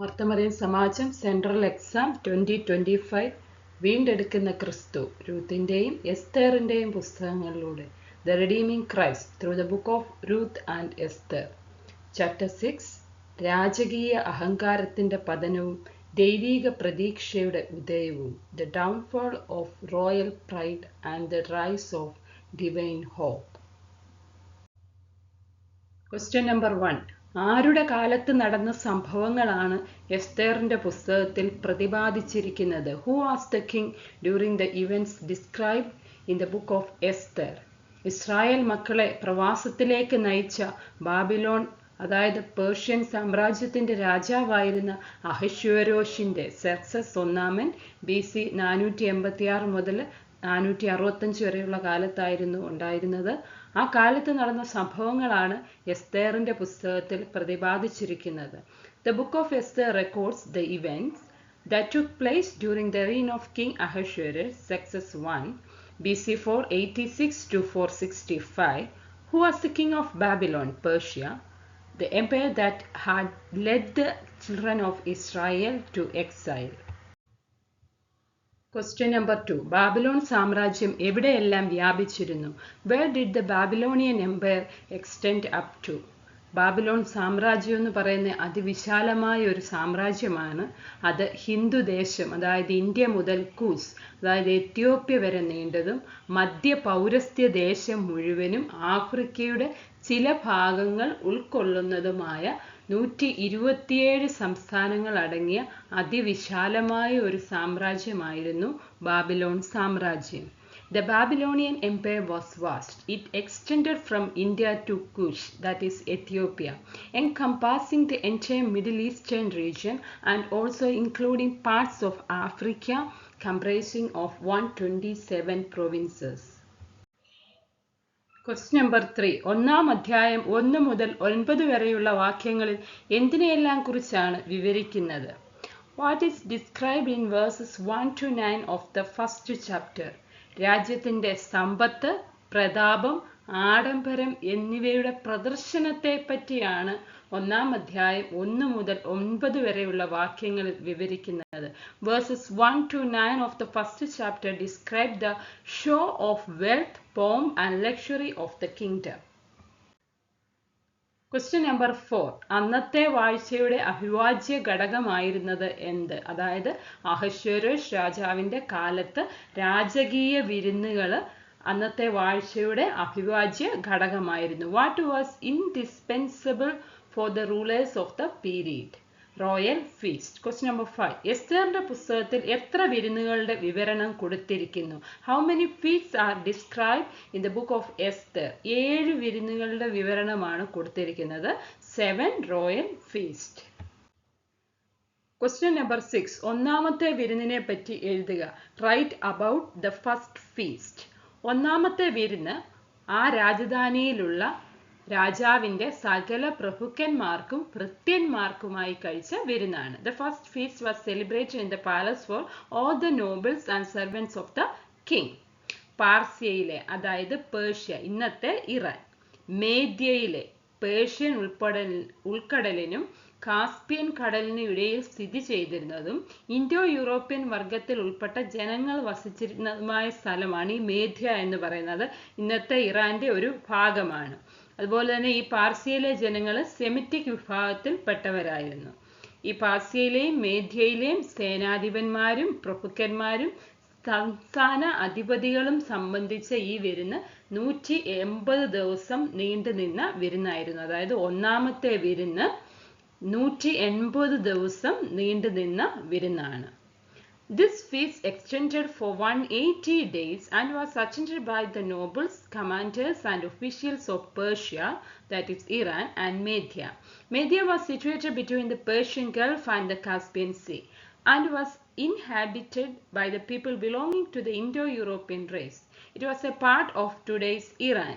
വർത്തമറിയൻ സമാജം central exam twenty twenty five വീണ്ടെടുക്കുന്ന ക്രിസ്തു രൂത്തിന്റെയും എസ്തേറിന്റെയും പുസ്തകങ്ങളിലൂടെ. The redeeming Christ through the book of Ruth and Esther chapter six രാജകീയ അഹങ്കാരത്തിന്റെ പതനവും ദൈവീക പ്രതീക്ഷയുടെ ഉദയവും. The downfall of royal pride and the rise of divine hope question number one ആരുടെ കാലത്ത് നടന്ന സംഭവങ്ങളാണ് എസ്തേറിന്റെ പുസ്തകത്തിൽ പ്രതിപാദിച്ചിരിക്കുന്നത്? Who was the king during the events describe in the book of Esther Israel മക്കളെ പ്രവാസത്തിലേക്ക് നയിച്ച ബാബിലോൺ അതായത് പേർഷ്യൻ സാമ്രാജ്യത്തിന്റെ രാജാവായിരുന്ന അഹശ്വരോഷിന്റെ സെർസസ് ഒന്നാമൻ ബി സി നാനൂറ്റി എൺപത്തി ആറ് മുതൽ നാനൂറ്റി അറുപത്തഞ്ച് വരെയുള്ള കാലത്തായിരുന്നു ഉണ്ടായിരുന്നത്. ആ കാലത്ത് നടന്ന സംഭവങ്ങളാണ് എസ്തേറിന്റെ പുസ്തകത്തിൽ പ്രതിപാദിച്ചിരിക്കുന്നത് the book of Esther records the events that took place during the reign of king Ahasuerus Xerxes one B C four eighty six to four sixty five who was the king of Babylon Persia the empire that had led the children of Israel to exile. Question number two Babylon സാമ്രാജ്യം എവിടെയെല്ലാം വ്യാപിച്ചിരുന്നു? Where did the Babylonian empire extend up to Babylon സാമ്രാജ്യം എന്ന് പറയുന്ന അതിവിശാലമായ ഒരു സാമ്രാജ്യമാണ് അത് ഹിന്ദുദേശം അതായത് India മുതൽ കൂസ് അതായത് എത്യോപ്യ വരെ നീണ്ടതും മധ്യ പൗരസ്ത്യ ദേശം മുഴുവനും ആഫ്രിക്കയുടെ ചില ഭാഗങ്ങൾ ഉൾക്കൊള്ളുന്നതുമായ നൂറ്റി ഇരുപത്തിയേഴ് സംസ്ഥാനങ്ങൾ അടങ്ങിയ അതിവിശാലമായ ഒരു സാമ്രാജ്യമായിരുന്നു ബാബിലോൺ സാമ്രാജ്യം The Babylonian Empire was vast. It extended from India to Kush, that is Ethiopia, encompassing the entire Middle Eastern region and also including parts of Africa, comprising of 127 provinces. Question number three ഒന്നാം അധ്യായം ഒന്ന് മുതൽ ഒൻപത് വരെയുള്ള വാക്യങ്ങളിൽ എന്തിനെയെല്ലാം കുറിച്ചാണ് വിവരിക്കുന്നത്? What is describe in verses one to nine of the first chapter രാജ്യത്തിന്റെ സമ്പത്ത് പ്രതാപം ആഡംബരം എന്നിവയുടെ പ്രദർശനത്തെ പറ്റിയാണ് ഒന്നാം അധ്യായം ഒന്ന് മുതൽ ഒൻപത് വരെയുള്ള വാക്യങ്ങൾ വിവരിക്കുന്നത്. Verses one to nine of the first chapter describe the show of wealth pomp and luxury of the kingdom question number four അന്നത്തെ വാഴ്ചയുടെ അഭിവാജ്യ ഘടകമായിരുന്നത് എന്ത്? അതായത് അഹശ്വരോഷ് രാജാവിന്റെ കാലത്ത് രാജകീയ വിരുന്നുകൾ അന്നത്തെ വാഴ്ചയുടെ അഭിവാജ്യ ഘടകമായിരുന്നു. What was indispensable for the rulers of the period royal feast question number five എസ്തേറിന്റെ പുസ്തകത്തിൽ എത്ര വിരുന്നുകളുടെ വിവരണം കൊടുത്തിരിക്കുന്നു? How many feasts are describe in the book of Esther ഏഴ് വിരുന്നുകളുടെ വിവരണമാണ് കൊടുത്തിരിക്കുന്നത്. Seven royal feast question number six ഒന്നാമത്തെ വിരുന്നിനെ പറ്റി എഴുതുക. Write about the first feast ഒന്നാമത്തെ വിരുന്ന് ആ രാജധാനിയിലുള്ള രാജാവിന്റെ സകല പ്രഭുക്കന്മാർക്കും ഭൃത്യന്മാർക്കുമായി കഴിച്ച വിരുന്നാണ്. The first feast was celebrated in the palace for all the nobles and servants of the king പാർസ്യയിലെ അതായത് പേർഷ്യ ഇന്നത്തെ ഇറാൻ. മേദ്യയിലെ പേർഷ്യൻ ഉൾപ്പെടൽ ഉൾക്കടലിനും കാസ്പിയൻ കടലിന് ഇടയിൽ സ്ഥിതി ചെയ്തിരുന്നതും ഇൻഡോ യൂറോപ്യൻ വർഗത്തിൽ ഉൾപ്പെട്ട ജനങ്ങൾ വസിച്ചിരുന്നതുമായ സ്ഥലമാണ് ഈ മേധ്യ എന്ന് പറയുന്നത്. ഇന്നത്തെ ഇറാന്റെ ഒരു ഭാഗമാണ്. അതുപോലെ തന്നെ ഈ പാർസിയയിലെ ജനങ്ങൾ സെമിറ്റിക് വിഭാഗത്തിൽ പെട്ടവരായിരുന്നു. ഈ പാർസിയയിലെയും മേധ്യയിലെയും സേനാധിപന്മാരും പ്രഭുക്കന്മാരും സംസ്ഥാന അധിപതികളും സംബന്ധിച്ച ഈ വിരുന്ന് നൂറ്റി എൺപത് ദിവസം നീണ്ടു നിന്ന വിരുന്നായിരുന്നു. അതായത് ഒന്നാമത്തെ വിരുന്ന് നൂറ്റി എൺപത് ദിവസം നീണ്ടു നിന്ന വിരുന്നാണ് This feast extended for 180 days and was attended by the nobles, commanders and officials of Persia, that is Iran and Media. Media was situated between the Persian Gulf and the Caspian Sea and was inhabited by the people belonging to the Indo-European race. It was a part of today's Iran.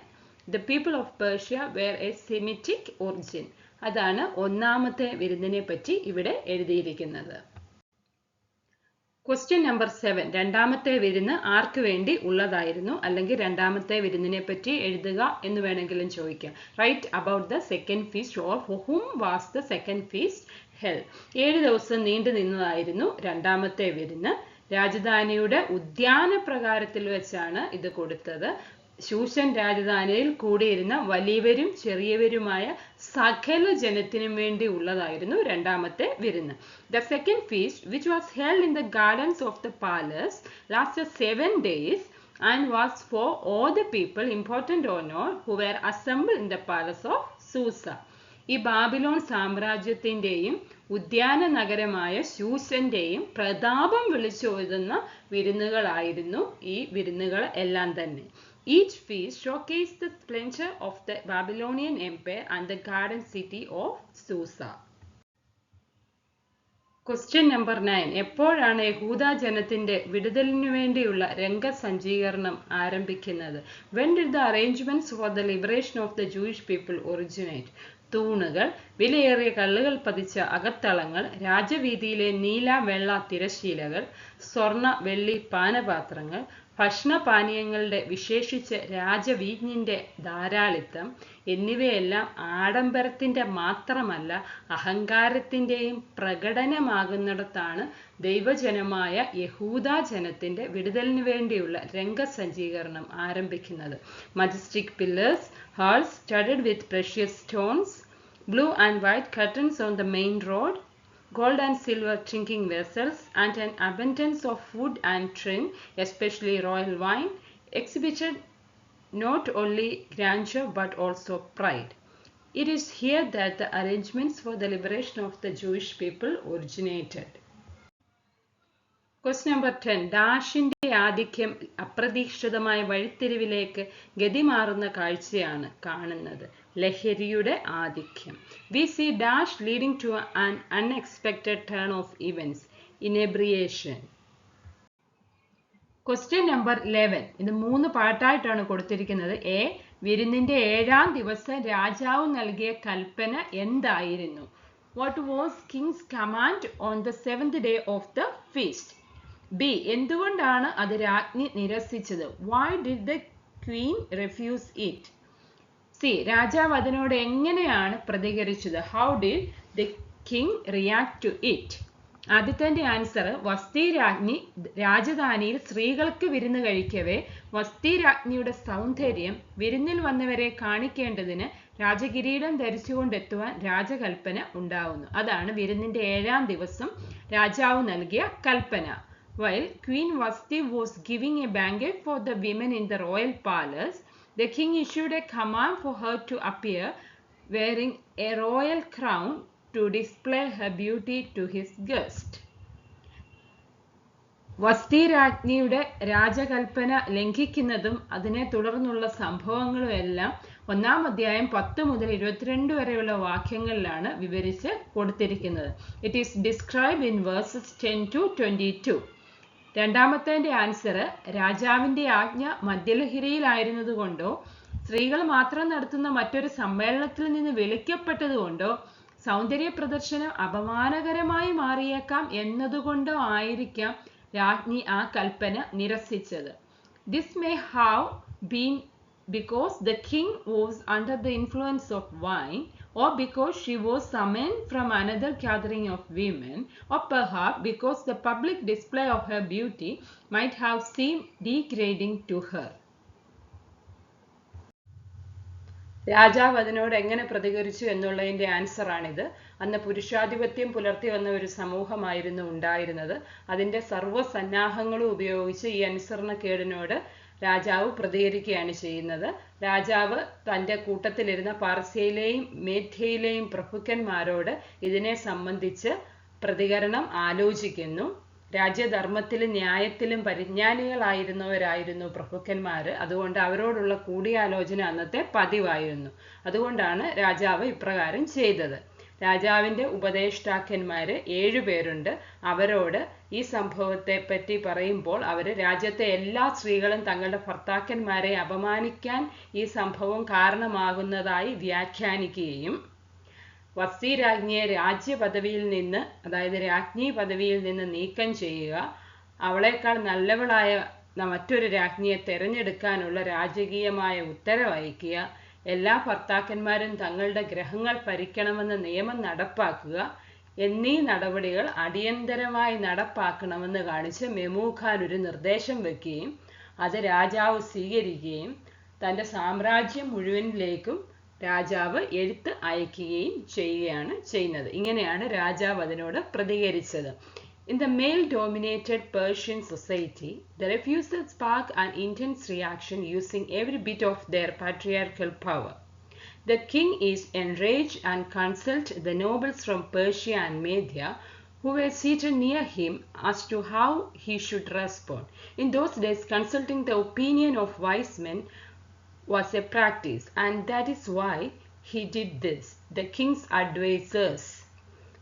The people of Persia were a Semitic origin. അതാണ് ഒന്നാമത്തെ വിരുന്നിനെ പറ്റി ഇവിടെ എഴുതിയിരിക്കുന്നത്. Question number seven രണ്ടാമത്തെ വിരുന്ന് ആർക്ക് വേണ്ടി ഉള്ളതായിരുന്നു? അല്ലെങ്കിൽ രണ്ടാമത്തെ വിരുന്നിനെ പറ്റി എഴുതുക എന്ന് വേണമെങ്കിലും ചോദിക്കാം. Write about the second feast or whom was the second feast held ഏഴ് ദിവസം നീണ്ടു നിന്നതായിരുന്നു രണ്ടാമത്തെ വിരുന്ന്. രാജധാനിയുടെ ഉദ്യാന പ്രകാരത്തിൽ വെച്ചാണ് ഇത് കൊടുത്തത്. ശൂഷൻ രാജധാനിയിൽ കൂടിയിരുന്ന വലിയവരും ചെറിയവരുമായ സകല ജനത്തിനും വേണ്ടി ഉള്ളതായിരുന്നു രണ്ടാമത്തെ വിരുന്ന്. The second feast which was held in the gardens of the palace last seven days and was for all the people important on all who were assemble in the palace of Susa ഈ Babylon സാമ്രാജ്യത്തിന്റെയും ഉദ്യാന നഗരമായ ശൂശന്റെയും പ്രതാപം വിളിച്ചോതുന്ന വിരുന്നുകളായിരുന്നു ഈ വിരുന്നുകൾ എല്ലാം തന്നെ. Each feast showcased the splendor of the Babylonian Empire and the garden city of Susa. Question number nine എപ്പോഴാണ് യഹൂദ ജനത്തിന്റെ വിടുതലിനു വേണ്ടിയുള്ള രംഗസജ്ജീകരണം ആരംഭിക്കുന്നത്? When did the arrangements for the liberation of the Jewish people originate തൂണുകൾ വിലയേറിയ കല്ലുകൾ പതിച്ച അകത്തളങ്ങൾ രാജവീതിയിലെ നീല വെള്ള തിരശീലകൾ സ്വർണ വെള്ളി പാനപാത്രങ്ങൾ ഭക്ഷണപാനീയങ്ങളുടെ വിശേഷിച്ച് രാജവീഞ്ഞിന്റെ ധാരാളിത്തം എന്നിവയെല്ലാം ആഡംബരത്തിന്റെ മാത്രമല്ല അഹങ്കാരത്തിന്റെയും പ്രകടനമാകുന്നിടത്താണ് ദൈവജനമായ യഹൂദാ ജനത്തിന്റെ വിടുതലിന് വേണ്ടിയുള്ള രംഗസജ്ജീകരണം ആരംഭിക്കുന്നത്. Majestic pillars halls studded with precious stones blue and white curtains on the main road gold and silver drinking vessels, and an abundance of food and drink, especially royal wine, exhibited not only grandeur but also pride. It is here that the arrangements for the liberation of the Jewish people originated. Quest number ten ഡാഷിന്റെ ആധിക്യം അപ്രതീക്ഷിതമായ വഴിത്തിരിവിലേക്ക് ഗതിമാറുന്ന കാഴ്ചയാണ് കാണുന്നത് ലഹരിയുടെ ആധിക്യം. We see dash leading to an unexpected turn of events inebriation. Question number eleven. ഇത് മൂന്ന് പാട്ടായിട്ടാണ് കൊടുത്തിരിക്കുന്നത്. എ വിരുന്നിന്റെ ഏഴാം ദിവസം രാജാവ് നൽകിയ കൽപ്പന എന്തായിരുന്നു? What was king's command on the seventh day of the feast B എന്തുകൊണ്ടാണ് അത് രാജ്ഞി നിരസിച്ചത്? Why did the queen refuse it C രാജാവ് അതിനോട് എങ്ങനെയാണ് പ്രതികരിച്ചത്? How did the king react to it ആദ്യത്തെ ആൻസർ വസ്തി രാജ്ഞി രാജധാനിയിൽ സ്ത്രീകൾക്ക് വിരുന്ന് കഴിക്കവേ വസ്തി രാജ്ഞിയുടെ സൗന്ദര്യം വിരുന്നിൽ വന്നവരെ കാണിക്കേണ്ടതിന് രാജകിരീടം ധരിച്ചുകൊണ്ടെത്തുവാൻ രാജകൽപ്പന ഉണ്ടാവുന്നു. അതാണ് വിരുന്നിന്റെ ഏഴാം ദിവസം രാജാവ് നൽകിയ കൽപ്പന. While queen Vashti was giving a banquet for the women in the royal palace, the king issued a command for her to appear wearing a royal crown to display her beauty to his guest. Vashti രാജ്ഞിയുടെ രാജകൽപ്പന ലംഘിക്കുന്നതും അതിനെ തുടർന്നുള്ള സംഭവങ്ങളും എല്ലാം ഒന്നാം അധ്യായം പത്ത് മുതൽ ഇരുപത്തിരണ്ട് വരെയുള്ള വാക്യങ്ങളിലാണ് വിവരിച്ച് കൊടുത്തിരിക്കുന്നത് it is describe in verses ten to twenty two രണ്ടാമത്തെ ആൻസർ രാജാവിന്റെ ആജ്ഞ മദ്യലഹരിയിലായിരുന്നതുകൊണ്ടോ സ്ത്രീകൾ മാത്രം നടത്തുന്ന മറ്റൊരു സമ്മേളനത്തിൽ നിന്ന് വിളിക്കപ്പെട്ടതുകൊണ്ടോ സൗന്ദര്യ പ്രദർശനം അപമാനകരമായി മാറിയേക്കാം എന്നതുകൊണ്ടോ ആയിരിക്കാം രാജ്ഞി ആ കൽപ്പന നിരസിച്ചത്. This may have been because the king was under the influence of wine or because she was summoned from another gathering of women or perhaps because the public display of her beauty might have seemed degrading to her രാജാവ് അതിനോട് എങ്ങനെ പ്രതികരിച്ചു എന്നുള്ളതിന്റെ answer ആണിത് അന്ന് പുരുഷാധിപത്യം പുലർത്തി വന്ന ഒരു സമൂഹമായിരുന്നു ഉണ്ടായിരുന്നത് അതിന്റെ സർവസന്നാഹങ്ങളും ഉപയോഗിച്ച് ഈ അനുസരണക്കേടിനോട് രാജാവ് പ്രതികരിക്കുകയാണ് ചെയ്യുന്നത്. രാജാവ് തന്റെ കൂട്ടത്തിലിരുന്ന പാർസ്യയിലെയും മേധ്യയിലെയും പ്രഭുക്കന്മാരോട് ഇതിനെ സംബന്ധിച്ച് പ്രതികരണം ആലോചിക്കുന്നു. രാജ്യധർമ്മത്തിലും ന്യായത്തിലും പരിജ്ഞാനികളായിരുന്നവരായിരുന്നു പ്രഭുക്കന്മാർ അതുകൊണ്ട് അവരോടുള്ള കൂടിയാലോചന അന്നത്തെ പതിവായിരുന്നു. അതുകൊണ്ടാണ് രാജാവ് ഇപ്രകാരം ചെയ്തത്. രാജാവിന്റെ ഉപദേഷ്ടാക്കന്മാര് ഏഴുപേരുണ്ട് അവരോട് ഈ സംഭവത്തെ പറ്റി പറയുമ്പോൾ അവർ രാജ്യത്തെ എല്ലാ സ്ത്രീകളും തങ്ങളുടെ ഭർത്താക്കന്മാരെ അപമാനിക്കാൻ ഈ സംഭവം കാരണമാകുന്നതായി വ്യാഖ്യാനിക്കുകയും വസ്തി രാജ്ഞിയെ രാജ്യപദവിയിൽ നിന്ന് അതായത് രാജ്ഞി പദവിയിൽ നിന്ന് നീക്കം ചെയ്യുക അവളേക്കാൾ നല്ലവളായ മറ്റൊരു രാജ്ഞിയെ തെരഞ്ഞെടുക്കാനുള്ള രാജകീയമായ ഉത്തരവയക്കുക എല്ലാ ഭർത്താക്കന്മാരും തങ്ങളുടെ ഗ്രഹങ്ങൾ ഭരിക്കണമെന്ന നിയമം നടപ്പാക്കുക എന്നീ നടപടികൾ അടിയന്തരമായി നടപ്പാക്കണമെന്ന് കാണിച്ച് മെമൂഖാൻ ഒരു നിർദ്ദേശം വെക്കുകയും അത് രാജാവ് സ്വീകരിക്കുകയും തന്റെ സാമ്രാജ്യം മുഴുവനിലേക്കും രാജാവ് എഴുത്ത് അയക്കുകയും ചെയ്യുകയാണ് ചെയ്യുന്നത്. ഇങ്ങനെയാണ് രാജാവ് അതിനോട് പ്രതികരിച്ചത്. In the male dominated Persian society, the refusal sparked an intense reaction using every bit of their patriarchal power. The king is enraged and consults the nobles from Persia and Media who were seated near him as to how he should respond. In those days, consulting the opinion of wise men was a practice, and that is why he did this. The king's advisers,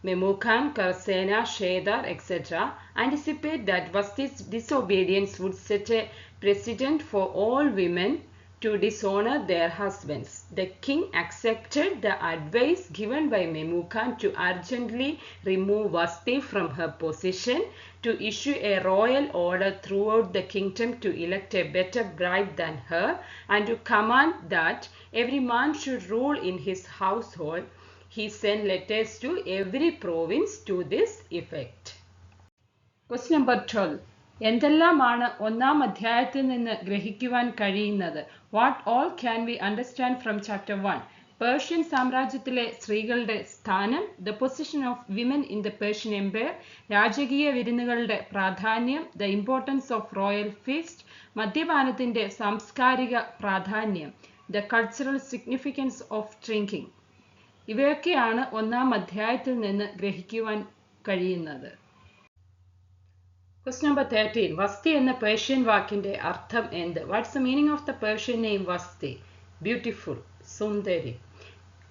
Memucan, Karsena, Shedar, etc., anticipate that Vasti's disobedience would set a precedent for all women to dishonor their husbands. The king accepted the advice given by Memucan to urgently remove Vasti from her position, to issue a royal order throughout the kingdom to elect a better bride than her, and to command that every man should rule in his household. He sent letters to every province to this effect. Question number twelve എന്തെല്ലാമാണ് ഒന്നാം അധ്യായത്തിൽ നിന്ന് ഗ്രഹിക്കുവാൻ കഴിയുന്നത്? What all can we understand from chapter one Persian സാമ്രാജ്യത്തിലെ സ്ത്രീകളുടെ സ്ഥാനം the position of women in the Persian empire രാജകീയ വിരുന്നുകളുടെ പ്രാധാന്യം the importance of royal feast മദ്യപാനത്തിന്റെ സാംസ്കാരിക പ്രാധാന്യം the cultural significance of drinking ഇവയൊക്കെയാണ് ഒന്നാം അധ്യായത്തിൽ നിന്ന് ഗ്രഹിക്കുവാൻ കഴിയുന്നത്. ക്വസ്റ്റ് നമ്പർ തേർട്ടീൻ വസ്തി എന്ന പേർഷ്യൻ വാക്കിന്റെ അർത്ഥം എന്ത്? What's the meaning of the Persian name Vashti? Beautiful Sundari.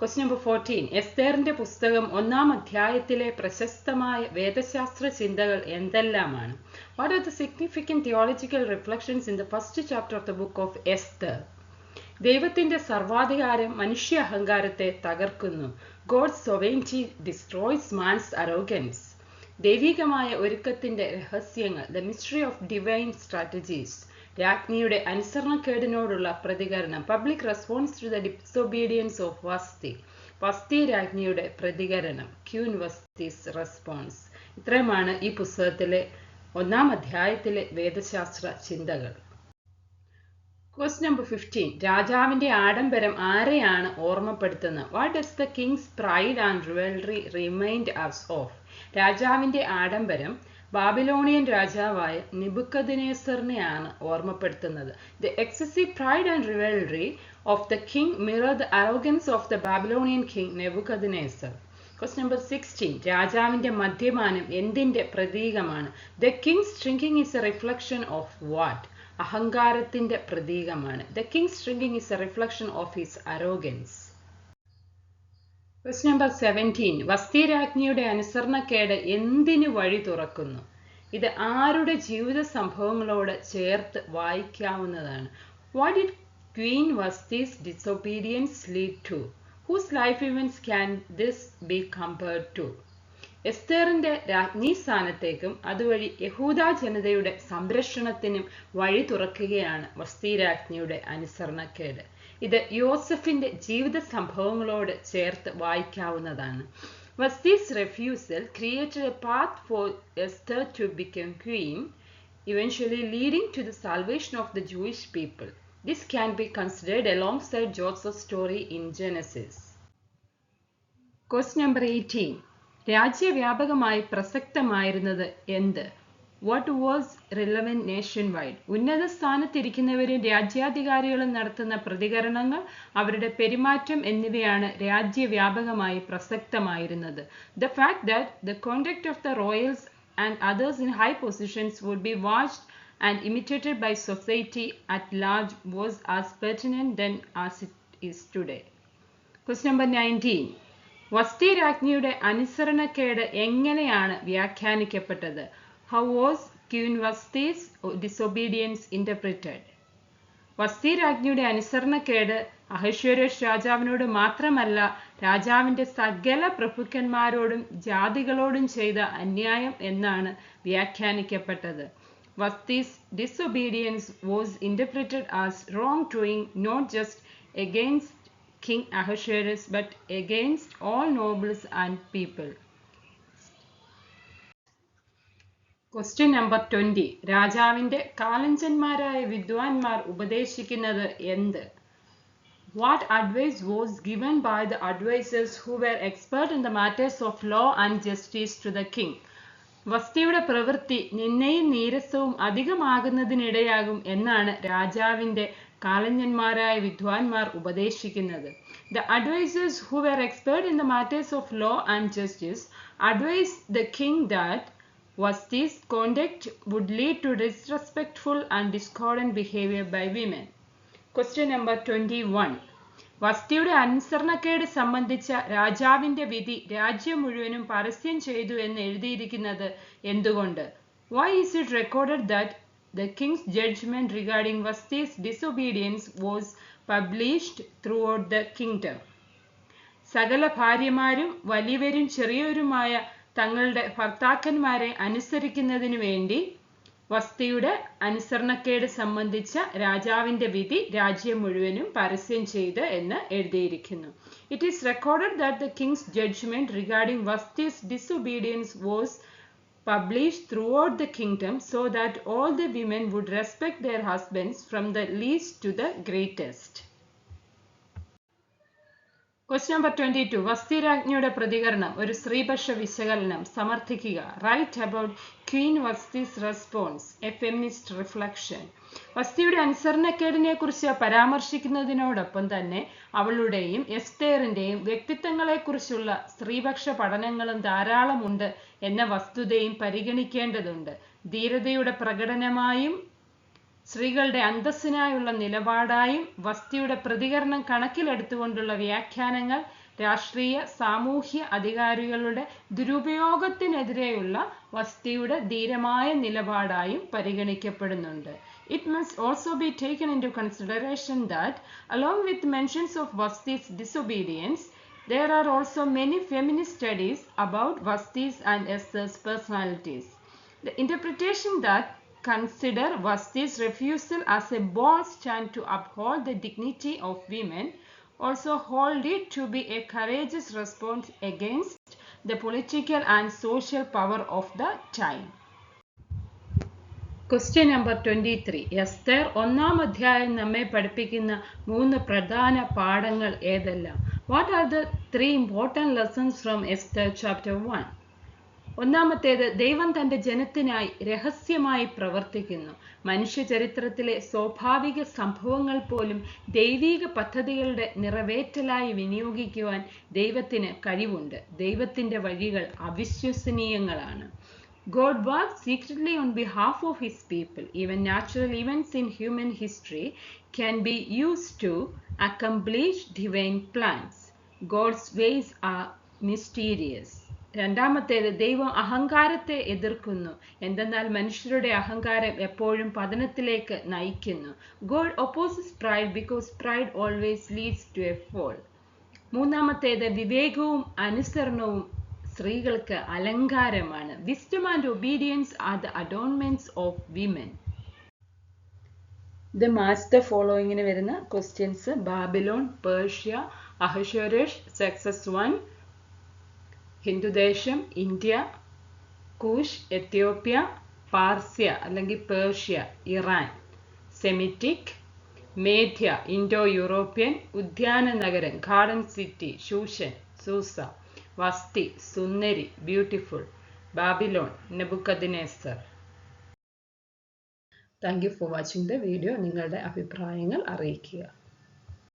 Quest number fourteen എസ്തേറിന്റെ പുസ്തകം ഒന്നാം അധ്യായത്തിലെ പ്രശസ്തമായ വേദശാസ്ത്ര ചിന്തകൾ എന്തെല്ലാമാണ്? What are the significant theological reflections in the first chapter of the book of Esther ദൈവത്തിന്റെ സർവാധികാരം മനുഷ്യ അഹങ്കാരത്തെ തകർക്കുന്നു. ഗോഡ് സൊവൈന്റി ഡിസ്ട്രോയ്സ് മാൻസ് അറോഗൻസ് ദൈവികമായ ഒരുക്കത്തിന്റെ രഹസ്യങ്ങൾ the mystery of divine strategies രാജ്ഞിയുടെ അനുസരണക്കേടിനോടുള്ള പ്രതികരണം public response to the disobedience of Vashti Vashti രാജ്ഞിയുടെ പ്രതികരണം ക്യൂൻ വസ്തിസ് റെസ്പോൺസ് ഇത്രയുമാണ് ഈ പുസ്തകത്തിലെ ഒന്നാം അധ്യായത്തിലെ വേദശാസ്ത്ര ചിന്തകൾ. ക്വസ്റ്റ് നമ്പർ ഫിഫ്റ്റീൻ രാജാവിന്റെ ആഡംബരം ആരെയാണ് ഓർമ്മപ്പെടുത്തുന്നത്? What is the king's pride and rivalry remind us of രാജാവിന്റെ ആഡംബരം ബാബിലോണിയൻ രാജാവായ നിബുക്കദിനേസറിനെയാണ് ഓർമ്മപ്പെടുത്തുന്നത്. The excessive pride and rivalry of the king mirror the arrogance of the Babylonian king Nebuchadnezzar quest number sixteen രാജാവിന്റെ മദ്യപാനം എന്തിന്റെ പ്രതീകമാണ്? The king's drinking is a reflection of what അഹങ്കാരത്തിന്റെ പ്രതീകമാണ്. The king's shrinking is a reflection of his arrogance quest number seventeen വസ്തിരാജ്ഞിയുടെ അനുസരണക്കേട് എന്തിനു വഴി തുറക്കുന്നു? ഇത് ആരുടെ ജീവിത സംഭവങ്ങളോട് ചേർത്ത് വായിക്കാവുന്നതാണ്. What did queen Vashti's disobedience lead to whose life events can this be compared to എസ്തേറിന്റെ രാജ്ഞി സ്ഥാനത്തേക്കും അതുവഴി യഹൂദ ജനതയുടെ സംരക്ഷണത്തിനും വഴി തുറക്കുകയാണ് വസ്തി രാജ്ഞിയുടെ അനുസരണക്കേട് ഇത് യോസഫിന്റെ ജീവിത സംഭവങ്ങളോട് ചേർത്ത് വായിക്കാവുന്നതാണ് Vashti's refusal created a path for Esther to become queen eventually to the salvation of the Jewish people this can be considered considered side Joseph story in Genesis. Question number 18. രാജ്യവ്യാപകമായി പ്രസക്തമായിരുന്നത് എന്ത് what was relevant nation wide ഉന്നത സ്ഥാനത്തിരിക്കുന്നവരും രാജ്യാധികാരികളും നടത്തുന്ന പ്രതികരണങ്ങൾ അവരുടെ പെരുമാറ്റം എന്നിവയാണ് രാജ്യവ്യാപകമായി പ്രസക്തമായിരുന്നത് the fact that the conduct of the royals and others in high positions would be watched and imitated by society at large was as pertinent then as it is today. Question number 19. Vashti രാജ്ഞിയുടെ അനുസരണക്കേട് എങ്ങനെയാണ് വ്യാഖ്യാനിക്കപ്പെട്ടത്? How was queen Vashti's disobedience interpreted Vashti രാജ്ഞിയുടെ അനുസരണക്കേട് അഹശ്വരേഷ് രാജാവിനോട് മാത്രമല്ല രാജാവിന്റെ സകല പ്രഭുക്കന്മാരോടും ജാതികളോടും ചെയ്ത അന്യായം എന്നാണ് വ്യാഖ്യാനിക്കപ്പെട്ടത്. Vashti's disobedience was interpreted as wrongdoing not just against King Ahasuerus but against all nobles and people. Question number twenty രാജാവിന്റെ കാലഞ്ചന്മാരായ വിദ്വാൻമാർ ഉപദേശിക്കുന്നത് എന്ത് What advice was given by the advisers who were expert in the matters of law and justice to the king? വസ്തിയുടെ പ്രവൃത്തി നിന്നയും നീരസവും അധികമാകുന്നതിനിടയാകും എന്നാണ് രാജാവിന്റെ കാലഞ്ഞന്മാരായ വിദ്വാൻമാർ ഉപദേശിക്കുന്നത്. The advisers who were expert in the matters of law and justice advise the king that Vasti's conduct would lead to disrespectful and discordant behaviour by women. Question number twenty one വസ്തിയുടെ അനുസരണക്കേട് സംബന്ധിച്ച രാജാവിന്റെ വിധി രാജ്യം മുഴുവനും പരസ്യം ചെയ്തു എന്ന് എഴുതിയിരിക്കുന്നത് എന്തുകൊണ്ട്? Why is it recorded that the king's judgment regarding Vashti's disobedience was published throughout the kingdom. സകല ഭാര്യമാരും വലിയവരും ചെറിയവരുമായ തങ്ങളുടെ ഭർത്താക്കന്മാരെ അനുസരിക്കുന്നതിനു വേണ്ടി വസ്തിയുടെ അനുസരണക്കേട് സംബന്ധിച്ച രാജാവിന്റെ വിധി രാജ്യം മുഴുവനും പരസ്യം ചെയ്ത് എന്ന് എഴുതിയിരിക്കുന്നു it is recorded that the king's judgment regarding Vashti's disobedience was published throughout the kingdom so that all the women would respect their husbands from the least to the greatest. Question number twenty two വസ്തിരാജ്ഞിയുടെ പ്രതികരണം ഒരു സ്ത്രീപക്ഷ വിശകലനം സമർത്ഥിക്കുക. Write about queen Vashti's response a feminist reflection വസ്തിയുടെ അനുസരണക്കേടിനെ കുറിച്ച് പരാമർശിക്കുന്നതിനോടൊപ്പം തന്നെ അവളുടെയും എസ്തേറിന്റെയും വ്യക്തിത്വങ്ങളെക്കുറിച്ചുള്ള സ്ത്രീപക്ഷ പഠനങ്ങളും ധാരാളമുണ്ട് എന്ന വസ്തുതയും പരിഗണിക്കേണ്ടതുണ്ട്. ധീരതയുടെ പ്രകടനമായും സ്ത്രീകളുടെ അന്തസ്സിനായുള്ള നിലപാടായും വസ്തിയുടെ പ്രതികരണം കണക്കിലെടുത്തുകൊണ്ടുള്ള വ്യാഖ്യാനങ്ങൾ രാഷ്ട്രീയ സാമൂഹ്യ അധികാരികളുടെ ദുരുപയോഗത്തിനെതിരെയുള്ള വസ്തിയുടെ ധീരമായ നിലപാടായും പരിഗണിക്കപ്പെടുന്നുണ്ട് it must also be taken into consideration that along with mentions of Vashti's disobedience there are also many feminist studies about Vastis and Esther's personalities. The interpretation that consider Vasti's refusal as a bold stand to uphold the dignity of women also hold it to be a courageous response against the political and social power of the time. Question number twenty three Esther ഒന്നാം അധ്യായം നമ്മെ പഠിപ്പിക്കുന്ന മൂന്ന് പ്രധാന പാഠങ്ങൾ ഏതെല്ലാം what are the three important lessons from Esther chapter one ഒന്നാമത്തേത് ദൈവം തന്റെ ജനത്തിനായി രഹസ്യമായി പ്രവർത്തിക്കുന്നു മനുഷ്യ ചരിത്രത്തിലെ സ്വാഭാവിക സംഭവങ്ങൾ പോലും ദൈവീക പദ്ധതികളുടെ നിറവേറ്റലായി വിനിയോഗിക്കുവാൻ ദൈവത്തിന് കഴിവുണ്ട് ദൈവത്തിന്റെ വഴികൾ അവിശ്വസനീയങ്ങളാണ് God works secretly on behalf of his people. Even natural events in human history can be used to accomplish divine plans. God's ways are mysterious. രണ്ടാമത്തേത് ദൈവം അഹങ്കാരത്തെ എതിർക്കുന്നു. എന്തെന്നാൽ മനുഷ്യരുടെ അഹങ്കാരം എപ്പോഴും പതനത്തിലേക്ക് നയിക്കുന്നു. God opposes pride because pride always leads to a fall മൂന്നാമത്തേത് വിവേകവും അനുസരണവും സ്ത്രീകൾക്ക് അലങ്കാരമാണ്. Wisdom and obedience are the adornments of women ഇത് മാസ്റ്റർ ദ ഫോളോയിങ്ങിന് വരുന്ന questions Babylon Persia Ahasuerus success one ഹിന്ദുദേശം India Cush Ethiopia പാർസ്യ അല്ലെങ്കിൽ പേർഷ്യ ഇറാൻ സെമിറ്റിക് മേധ്യ ഇൻഡോ യൂറോപ്യൻ ഉദ്യാന നഗരം garden city Shushan Susa Vashti Sundari beautiful Babylon Nebuchadnezzar thank you for watching the video നിങ്ങളുടെ അഭിപ്രായങ്ങൾ അറിയിക്കുക.